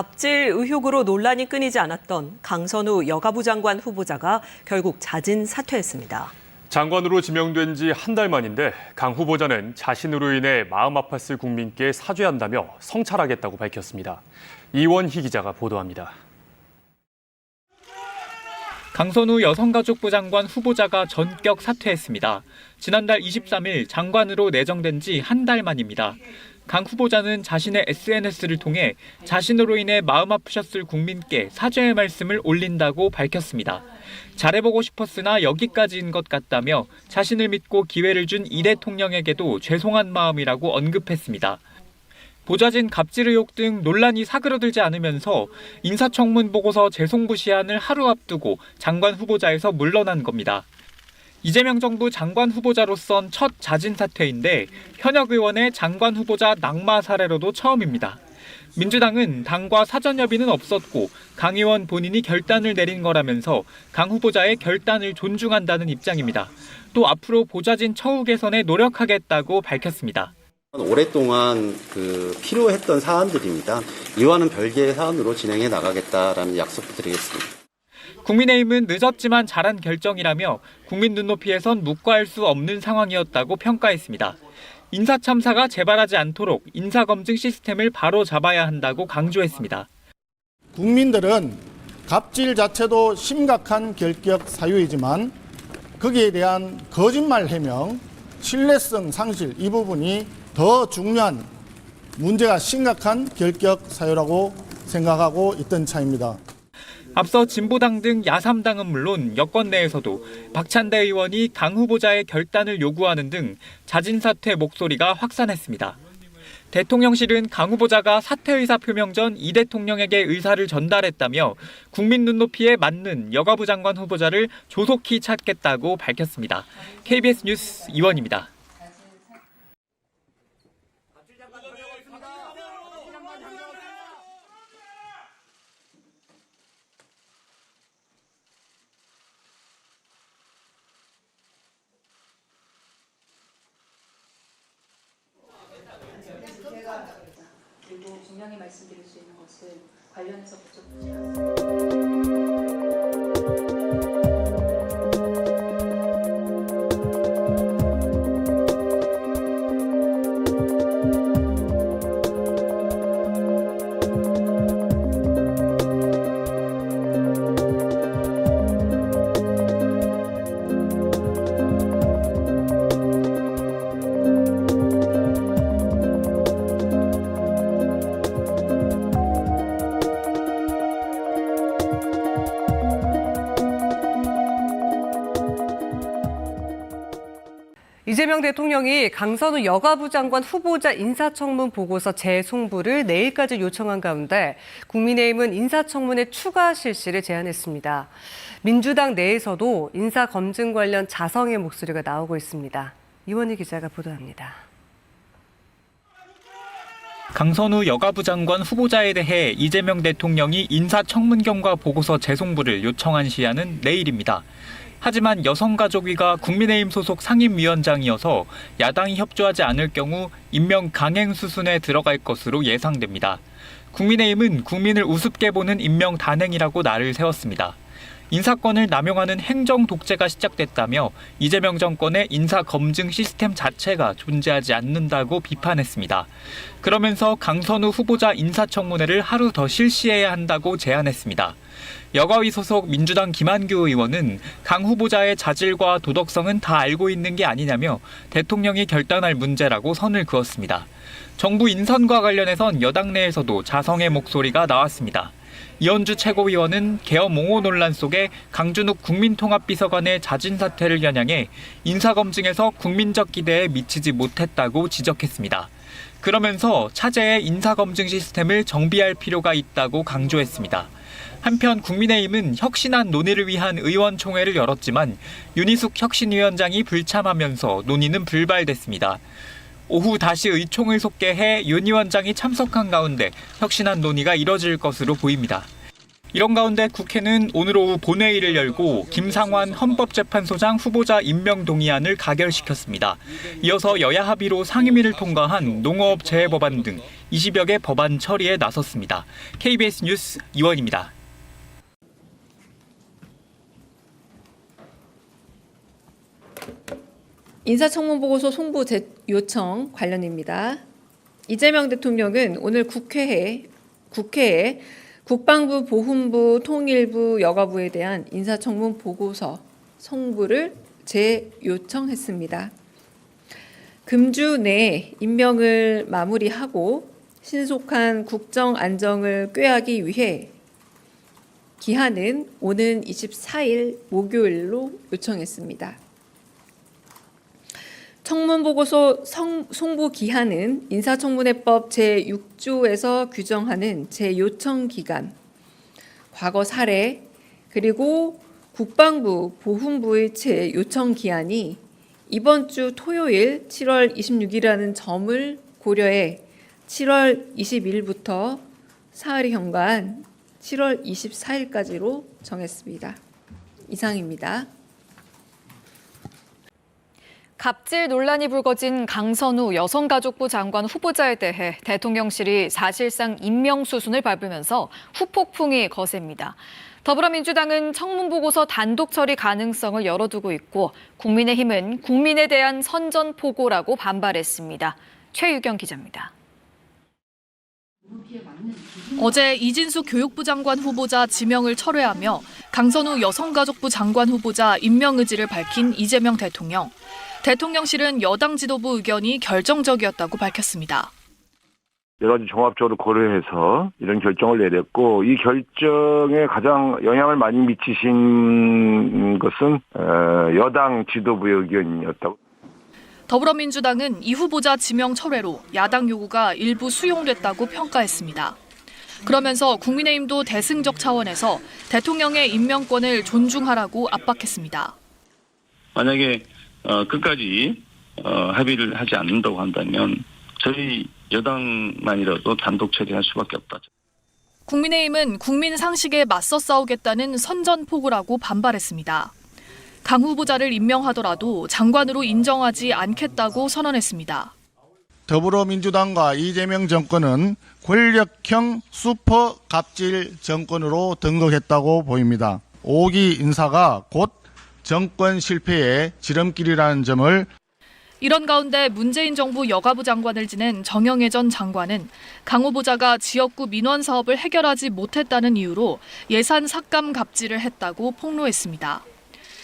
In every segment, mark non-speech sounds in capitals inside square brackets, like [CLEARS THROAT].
갑질 의혹으로 논란이 끊이지 않았던 강선우 여가부 장관 후보자가 결국 자진 사퇴했습니다. 장관으로 지명된 지 한 달 만인데 강 후보자는 자신으로 인해 마음 아팠을 국민께 사죄한다며 성찰하겠다고 밝혔습니다. 이원희 기자가 보도합니다. 강선우 여성가족부 장관 후보자가 전격 사퇴했습니다. 지난달 23일 장관으로 내정된 지 한 달 만입니다. 강 후보자는 자신의 SNS를 통해 자신으로 인해 마음 아프셨을 국민께 사죄의 말씀을 올린다고 밝혔습니다. 잘해보고 싶었으나 여기까지인 것 같다며 자신을 믿고 기회를 준 이 대통령에게도 죄송한 마음이라고 언급했습니다. 보좌진 갑질 의혹 등 논란이 사그러들지 않으면서 인사청문 보고서 재송부 시한을 하루 앞두고 장관 후보자에서 물러난 겁니다. 이재명 정부 장관 후보자로선 첫 자진 사퇴인데 현역 의원의 장관 후보자 낙마 사례로도 처음입니다. 민주당은 당과 사전 협의는 없었고 강 의원 본인이 결단을 내린 거라면서 강 후보자의 결단을 존중한다는 입장입니다. 또 앞으로 보좌진 처우 개선에 노력하겠다고 밝혔습니다. 오랫동안 그 필요했던 사안들입니다. 이와는 별개의 사안으로 진행해 나가겠다라는 약속 드리겠습니다. 국민의힘은 늦었지만 잘한 결정이라며 국민 눈높이에선 묵과할 수 없는 상황이었다고 평가했습니다. 인사 참사가 재발하지 않도록 인사 검증 시스템을 바로 잡아야 한다고 강조했습니다. 국민들은 갑질 자체도 심각한 결격 사유이지만 거기에 대한 거짓말 해명, 신뢰성 상실 이 부분이 더 중요한 문제가 심각한 결격 사유라고 생각하고 있던 차입니다. 앞서 진보당 등 야삼당은 물론 여권 내에서도 박찬대 의원이 강 후보자의 결단을 요구하는 등 자진 사퇴 목소리가 확산했습니다. 대통령실은 강 후보자가 사퇴 의사 표명 전 이 대통령에게 의사를 전달했다며 국민 눈높이에 맞는 여가부 장관 후보자를 조속히 찾겠다고 밝혔습니다. KBS 뉴스 이원입니다. 그리고 분명히 말씀드릴 수 있는 것은 관련해서 법적 이재명 대통령이 강선우 여가부 장관 후보자 인사청문 보고서 재송부를 내일까지 요청한 가운데 국민의힘은 인사청문회 추가 실시를 제안했습니다. 민주당 내에서도 인사 검증 관련 자성의 목소리가 나오고 있습니다. 이원희 기자가 보도합니다. 강선우 여가부 장관 후보자에 대해 이재명 대통령이 인사청문경과 보고서 재송부를 요청한 시한은 내일입니다. 하지만 여성가족위가 국민의힘 소속 상임위원장이어서 야당이 협조하지 않을 경우 임명 강행 수순에 들어갈 것으로 예상됩니다. 국민의힘은 국민을 우습게 보는 임명 단행이라고 날을 세웠습니다. 인사권을 남용하는 행정 독재가 시작됐다며 이재명 정권의 인사 검증 시스템 자체가 존재하지 않는다고 비판했습니다. 그러면서 강선우 후보자 인사청문회를 하루 더 실시해야 한다고 제안했습니다. 여가위 소속 민주당 김한규 의원은 강 후보자의 자질과 도덕성은 다 알고 있는 게 아니냐며 대통령이 결단할 문제라고 선을 그었습니다. 정부 인선과 관련해선 여당 내에서도 자성의 목소리가 나왔습니다. 이현주 최고위원은 개엄 옹호 논란 속에 강준욱 국민통합비서관의 자진 사퇴를 겨냥해 인사검증에서 국민적 기대에 미치지 못했다고 지적했습니다. 그러면서 차제의 인사검증 시스템을 정비할 필요가 있다고 강조했습니다. 한편 국민의힘은 혁신안 논의를 위한 의원총회를 열었지만 윤희숙 혁신위원장이 불참하면서 논의는 불발됐습니다. 오후 다시 의총을 속개해 윤 위원장이 참석한 가운데 혁신안 논의가 이뤄질 것으로 보입니다. 이런 가운데 국회는 오늘 오후 본회의를 열고 김상환 헌법재판소장 후보자 임명 동의안을 가결시켰습니다. 이어서 여야 합의로 상임위를 통과한 농업 재해 법안 등 20여 개 법안 처리에 나섰습니다. KBS 뉴스 이원입니다. 인사청문 보고서 송부 제- 요청 관련입니다. 이재명 대통령은 오늘 국회에 국회에 국방부, 보훈부, 통일부, 여가부에 대한 인사청문 보고서 송부를 재요청했습니다. 금주 내에 임명을 마무리하고 신속한 국정 안정을 꾀하기 위해 기한은 오는 24일 목요일로 요청했습니다. 청문 보고서 성- 송부 기한은 인사청문회법 제6조에서 규정하는 재요청 기간, 과거 사례, 그리고 국방부, 보훈부의 재요청 기한이 이번 주 토요일 7월 26일이라는 점을 고려해 7월 20일부터 사흘이 경과한 7월 24일까지로 정했습니다. 이상입니다. 갑질 논란이 불거진 강선우 여성가족부 장관 후보자에 대해 대통령실이 사실상 임명 수순을 밟으면서 후폭풍이 거셉니다. 더불어민주당은 청문 보고서 단독 처리 가능성을 열어두고 있고 국민의힘은 국민에 대한 선전포고라고 반발했습니다. 최유경 기자입니다. 어제 이진수 교육부 장관 후보자 지명을 철회하며 강선우 여성가족부 장관 후보자 임명 의지를 밝힌 이재명 대통령. 대통령실은 여당 지도부 의견이 결정적이었다고 밝혔습니다. 여러 가지 종합적으로 고려해서 이런 결정을 내렸고 이 결정에 가장 영향을 많이 미치신 것은 어, 여당 지도부의 의견이었다고. 더불어민주당은 이 후보자 지명 철회로 야당 요구가 일부 수용됐다고 평가했습니다. 그러면서 국민의힘도 대승적 차원에서 대통령의 임명권을 존중하라고 압박했습니다. 만약에 어, 끝까지 어, 합의를 하지 않는다고 한다면 저희 여당만이라도 단독 처리할 수밖에 없다. 국민의힘은 국민 상식에 맞서 싸우겠다는 선전포고라고 반발했습니다. 강 후보자를 임명하더라도 장관으로 인정하지 않겠다고 선언했습니다. 더불어민주당과 이재명 정권은 권력형 슈퍼 갑질 정권으로 등극했다고 보입니다. 5기 인사가 곧 정권 실패의 지름길이라는 점을 이런 가운데 문재인 정부 여가부 장관을 지낸 정영애 전 장관은 강 후보자가 지역구 민원 사업을 해결하지 못했다는 이유로 예산 삭감 갑질을 했다고 폭로했습니다.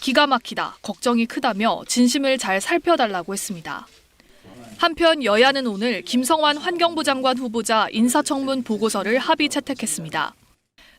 기가 막히다, 걱정이 크다며 진심을 잘 살펴달라고 했습니다. 한편 여야는 오늘 김성환 환경부 장관 후보자 인사청문 보고서를 합의 채택했습니다.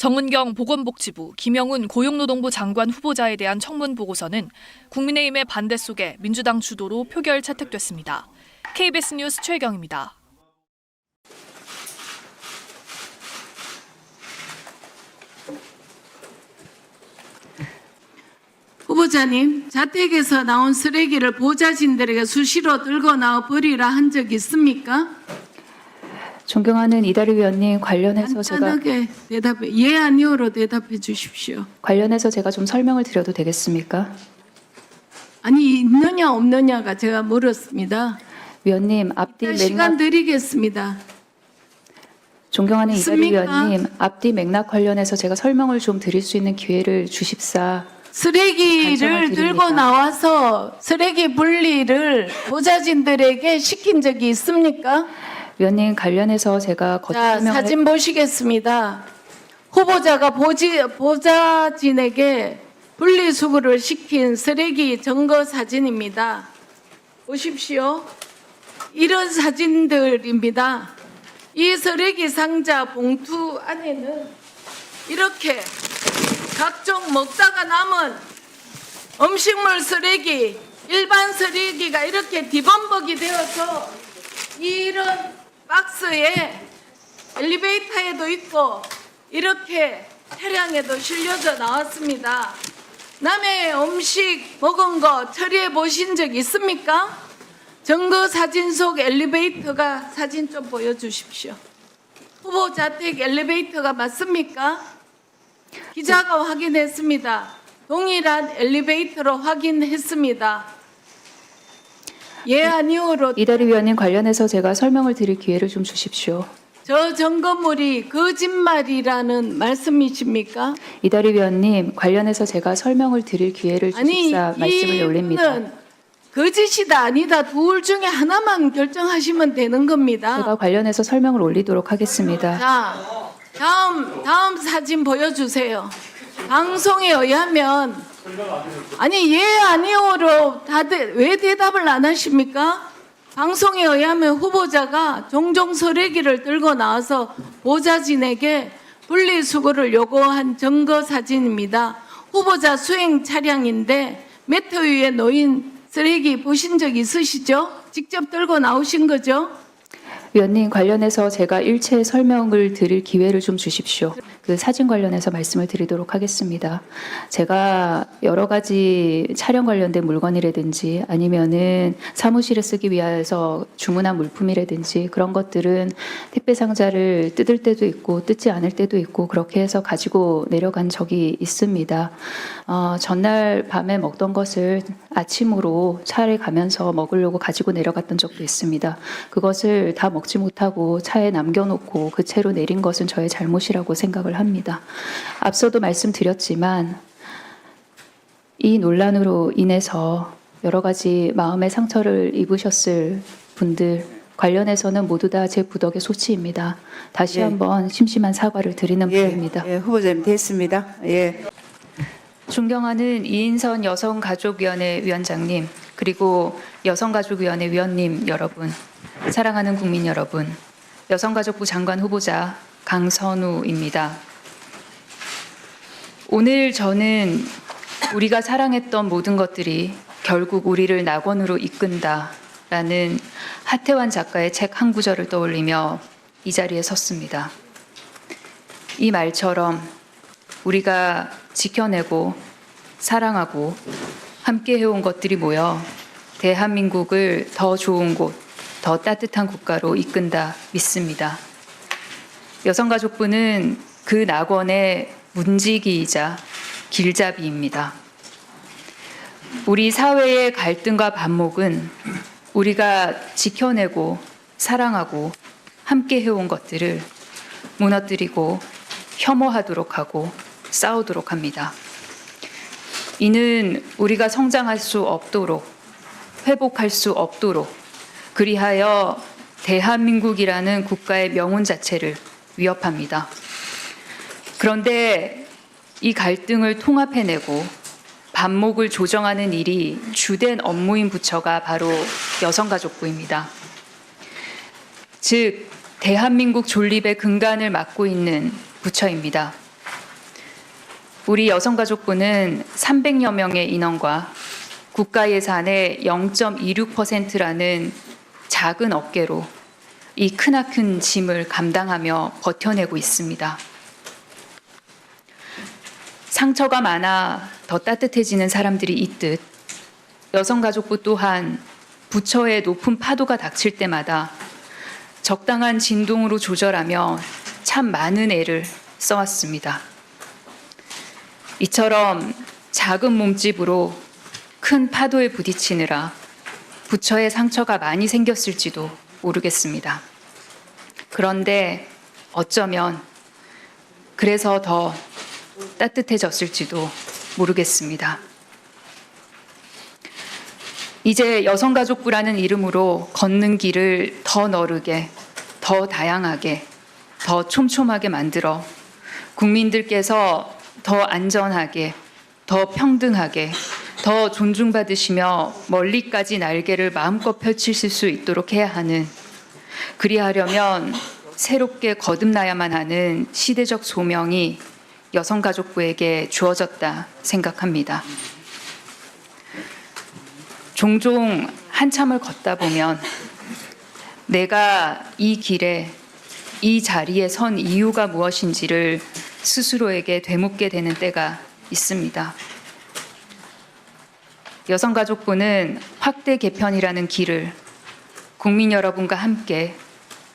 정은경 보건복지부, 김영훈 고용노동부 장관 후보자에 대한 청문 보고서는 국민의힘의 반대 속에 민주당 주도로 표결 채택됐습니다. KBS 뉴스 최경입니다. 후보자님, 자택에서 나온 쓰레기를 보좌진들에게 수시로 들고 나와 버리라 한 적 있습니까? 존경하는 이다리 위원님 관련해서 제가 간단하게 대답해 예 아니오로 대답해 주십시오. 관련해서 제가 좀 설명을 드려도 되겠습니까? 아니 있느냐 없느냐가 제가 물었습니다. 위원님 앞뒤 일단 시간 맥락 드리겠습니다. 존경하는 이다리 있습니까? 위원님 앞뒤 맥락 관련해서 제가 설명을 좀 드릴 수 있는 기회를 주십사 쓰레기를 들고 드립니다. 나와서 쓰레기 분리를 보좌진들에게 시킨 적이 있습니까? 위원님 관련해서 제가 거듭 자, 설명을 사진 보시겠습니다. 후보자가 보지, 보좌진에게 분리수거를 시킨 쓰레기 증거 사진입니다. 보십시오. 이런 사진들입니다. 이 쓰레기 상자 봉투 안에는 이렇게 각종 먹다가 남은 음식물 쓰레기, 일반 쓰레기가 이렇게 뒤범벅이 되어서 이런 박스에 엘리베이터에도 있고 이렇게 차량에도 실려져 나왔습니다. 남의 음식 먹은 거 처리해 보신 적 있습니까? 증거 사진 속 엘리베이터가 사진 좀 보여주십시오. 후보 자택 엘리베이터가 맞습니까? 기자가 확인했습니다. 동일한 엘리베이터로 확인했습니다. 예 아니오로 이다리 위원님 관련해서 제가 설명을 드릴 기회를 좀 주십시오. 저 점검물이 거짓말이라는 말씀이십니까? 이다리 위원님 관련해서 제가 설명을 드릴 기회를 아니 주십사 말씀을 올립니다. 거짓이다 아니다 둘 중에 하나만 결정하시면 되는 겁니다. 제가 관련해서 설명을 올리도록 하겠습니다. 자, 다음 다음 사진 보여주세요. 방송에 의하면 아니 예 아니오로 다들 왜 대답을 안 하십니까? 방송에 의하면 후보자가 종종 서래기를 들고 나와서 보좌진에게 분리수거를 요구한 증거 사진입니다. 후보자 수행 차량인데 매트 위에 놓인 쓰레기 보신 적 있으시죠? 직접 들고 나오신 거죠? 위원님 관련해서 제가 일체 설명을 드릴 기회를 좀 주십시오. 그 사진 관련해서 말씀을 드리도록 하겠습니다. 제가 여러 가지 촬영 관련된 물건이라든지 아니면은 사무실에 쓰기 위해서 주문한 물품이라든지 그런 것들은 택배 상자를 뜯을 때도 있고 뜯지 않을 때도 있고 그렇게 해서 가지고 내려간 적이 있습니다. 어, 전날 밤에 먹던 것을 아침으로 차에 가면서 먹으려고 가지고 내려갔던 적도 있습니다. 그것을 다 먹지 못하고 차에 남겨놓고 그 채로 내린 것은 저의 잘못이라고 생각을 합니다. 앞서도 말씀드렸지만 이 논란으로 인해서 여러 가지 마음의 상처를 입으셨을 분들 관련해서는 모두 다 제 부덕의 소치입니다. 다시 예. 한번 심심한 사과를 드리는 예, 바입니다. 예, 후보자님 됐습니다. 예. 존경하는 이인선 여성가족위원회 위원장님, 그리고 여성가족위원회 위원님 여러분, 사랑하는 국민 여러분, 여성가족부 장관 후보자 강선우입니다. 오늘 저는 우리가 사랑했던 모든 것들이 결국 우리를 낙원으로 이끈다 라는 하태환 작가의 책 한 구절을 떠올리며 이 자리에 섰습니다. 이 말처럼 우리가 지켜내고 사랑하고 함께 해온 것들이 모여 대한민국을 더 좋은 곳, 더 따뜻한 국가로 이끈다 믿습니다. 여성가족부는 그 낙원의 문지기이자 길잡이입니다. 우리 사회의 갈등과 반목은 우리가 지켜내고 사랑하고 함께 해온 것들을 무너뜨리고 혐오하도록 하고 싸우도록 합니다. 이는 우리가 성장할 수 없도록 회복할 수 없도록 그리하여 대한민국이라는 국가의 명운 자체를 위협합니다. 그런데 이 갈등을 통합해내고 반목을 조정하는 일이 주된 업무인 부처가 바로 여성가족부입니다. 즉, 대한민국 존립의 근간을 맡고 있는 부처입니다. 우리 여성가족부는 300여 명의 인원과 국가 예산의 0.26%라는 작은 어깨로 이 크나큰 짐을 감당하며 버텨내고 있습니다. 상처가 많아 더 따뜻해지는 사람들이 있듯 여성가족부 또한 부처의 높은 파도가 닥칠 때마다 적당한 진동으로 조절하며 참 많은 애를 써왔습니다. 이처럼 작은 몸집으로 큰 파도에 부딪히느라 부처의 상처가 많이 생겼을지도 모르겠습니다. 그런데 어쩌면 그래서 더 따뜻해졌을지도 모르겠습니다. 이제 여성가족부라는 이름으로 걷는 길을 더 너르게, 더 다양하게, 더 촘촘하게 만들어 국민들께서 더 안전하게, 더 평등하게, 더 존중받으시며 멀리까지 날개를 마음껏 펼치실 수 있도록 해야 하는 그리하려면 새롭게 거듭나야만 하는 시대적 소명이 여성가족부에게 주어졌다 생각합니다. 종종 한참을 걷다 보면 내가 이 길에 이 자리에 선 이유가 무엇인지를 스스로에게 되묻게 되는 때가 있습니다. 여성가족부는 확대 개편이라는 길을 국민 여러분과 함께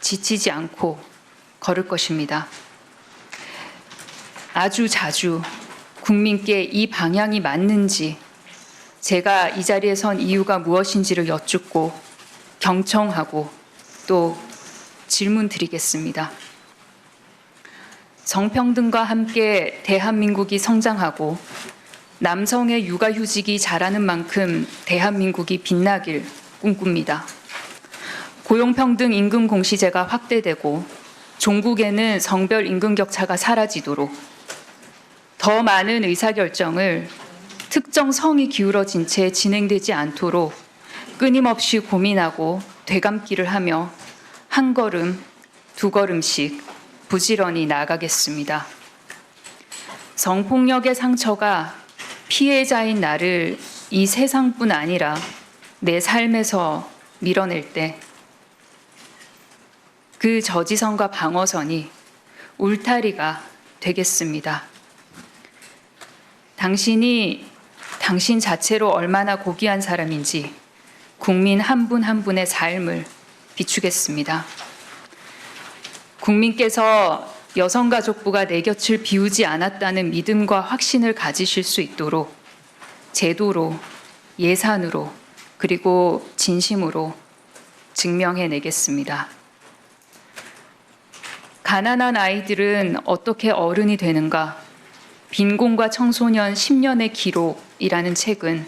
지치지 않고 걸을 것입니다. 아주 자주 국민께 이 방향이 맞는지 제가 이 자리에 선 이유가 무엇인지를 여쭙고 경청하고 또 질문 드리겠습니다. 정평등과 함께 대한민국이 성장하고 남성의 육아휴직이 자라는 만큼 대한민국이 빛나길 꿈꿉니다. 고용평등 임금 공시제가 확대되고 종국에는 성별 임금 격차가 사라지도록 더 많은 의사결정을 특정 성이 기울어진 채 진행되지 않도록 끊임없이 고민하고 되감기를 하며 한 걸음, 두 걸음씩 부지런히 나아가겠습니다. 성폭력의 상처가 피해자인 나를 이 세상뿐 아니라 내 삶에서 밀어낼 때 그 저지선과 방어선이 울타리가 되겠습니다. 당신이 당신 자체로 얼마나 고귀한 사람인지 국민 한 분한 분의 삶을 비추겠습니다. 국민께서 여성가족부가 내 곁을 비우지 않았다는 믿음과 확신을 가지실 수 있도록 제도로, 예산으로, 그리고 진심으로 증명해 내겠습니다. 가난한 아이들은 어떻게 어른이 되는가? 빈곤과 청소년 10년의 기록이라는 책은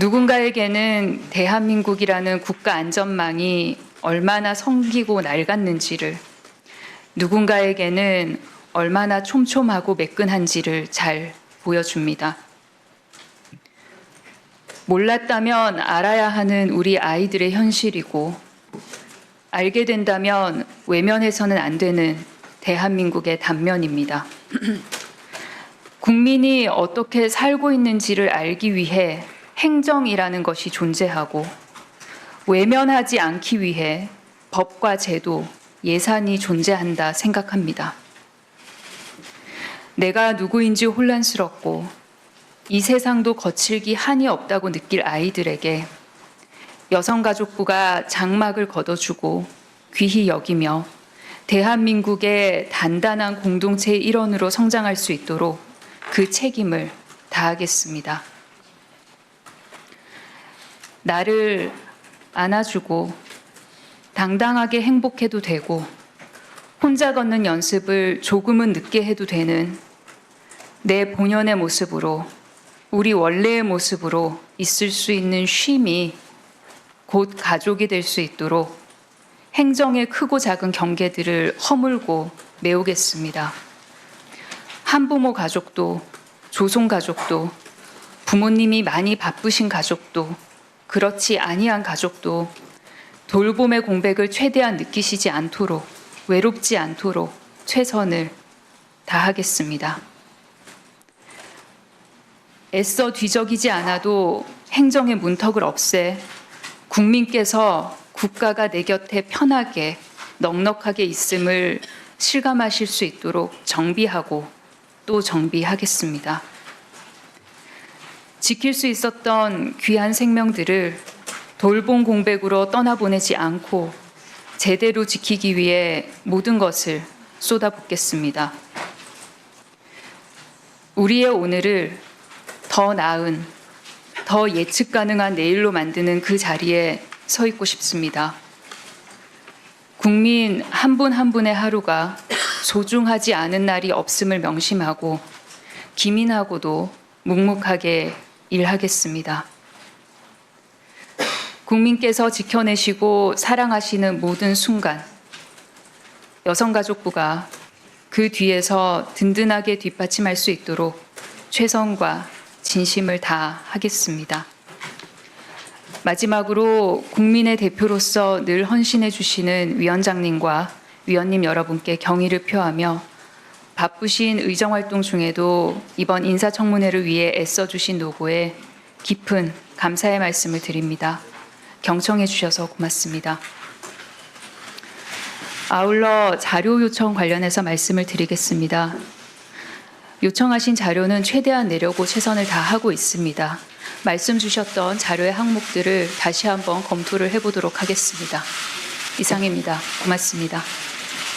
누군가에게는 대한민국이라는 국가 안전망이 얼마나 성기고 낡았는지를 누군가에게는 얼마나 촘촘하고 매끈한지를 잘 보여줍니다. 몰랐다면 알아야 하는 우리 아이들의 현실이고 알게 된다면 외면해서는 안 되는 대한민국의 단면입니다. [CLEARS THROAT] 국민이 어떻게 살고 있는지를 알기 위해 행정이라는 것이 존재하고 외면하지 않기 위해 법과 제도, 예산이 존재한다 생각합니다. 내가 누구인지 혼란스럽고 이 세상도 거칠기 한이 없다고 느낄 아이들에게 여성가족부가 장막을 걷어주고 귀히 여기며 대한민국의 단단한 공동체의 일원으로 성장할 수 있도록 그 책임을 다하겠습니다. 나를 안아주고 당당하게 행복해도 되고 혼자 걷는 연습을 조금은 늦게 해도 되는 내 본연의 모습으로 우리 원래의 모습으로 있을 수 있는 쉼이 곧 가족이 될 수 있도록 행정의 크고 작은 경계들을 허물고 메우겠습니다. 한부모 가족도 조손 가족도 부모님이 많이 바쁘신 가족도 그렇지 아니한 가족도 돌봄의 공백을 최대한 느끼시지 않도록 외롭지 않도록 최선을 다하겠습니다. 애써 뒤적이지 않아도 행정의 문턱을 없애 국민께서 국가가 내 곁에 편하게 넉넉하게 있음을 실감하실 수 있도록 정비하고 또 정비하겠습니다. 지킬 수 있었던 귀한 생명들을 돌봄 공백으로 떠나보내지 않고 제대로 지키기 위해 모든 것을 쏟아붓겠습니다. 우리의 오늘을 더 나은, 더 예측 가능한 내일로 만드는 그 자리에 서 있고 싶습니다. 국민 한 분한 분의 하루가 소중하지 않은 날이 없음을 명심하고 기민하고도 묵묵하게 일하겠습니다. 국민께서 지켜내시고 사랑하시는 모든 순간 여성가족부가 그 뒤에서 든든하게 뒷받침할 수 있도록 최선과 진심을 다하겠습니다. 마지막으로 국민의 대표로서 늘 헌신해 주시는 위원장님과 위원님 여러분께 경의를 표하며 바쁘신 의정 활동 중에도 이번 인사청문회를 위해 애써 주신 노고에 깊은 감사의 말씀을 드립니다. 경청해 주셔서 고맙습니다. 아울러 자료 요청 관련해서 말씀을 드리겠습니다. 요청하신 자료는 최대한 내려고 최선을 다하고 있습니다. 말씀 주셨던 자료의 항목들을 다시 한번 검토를 해보도록 하겠습니다. 이상입니다. 고맙습니다.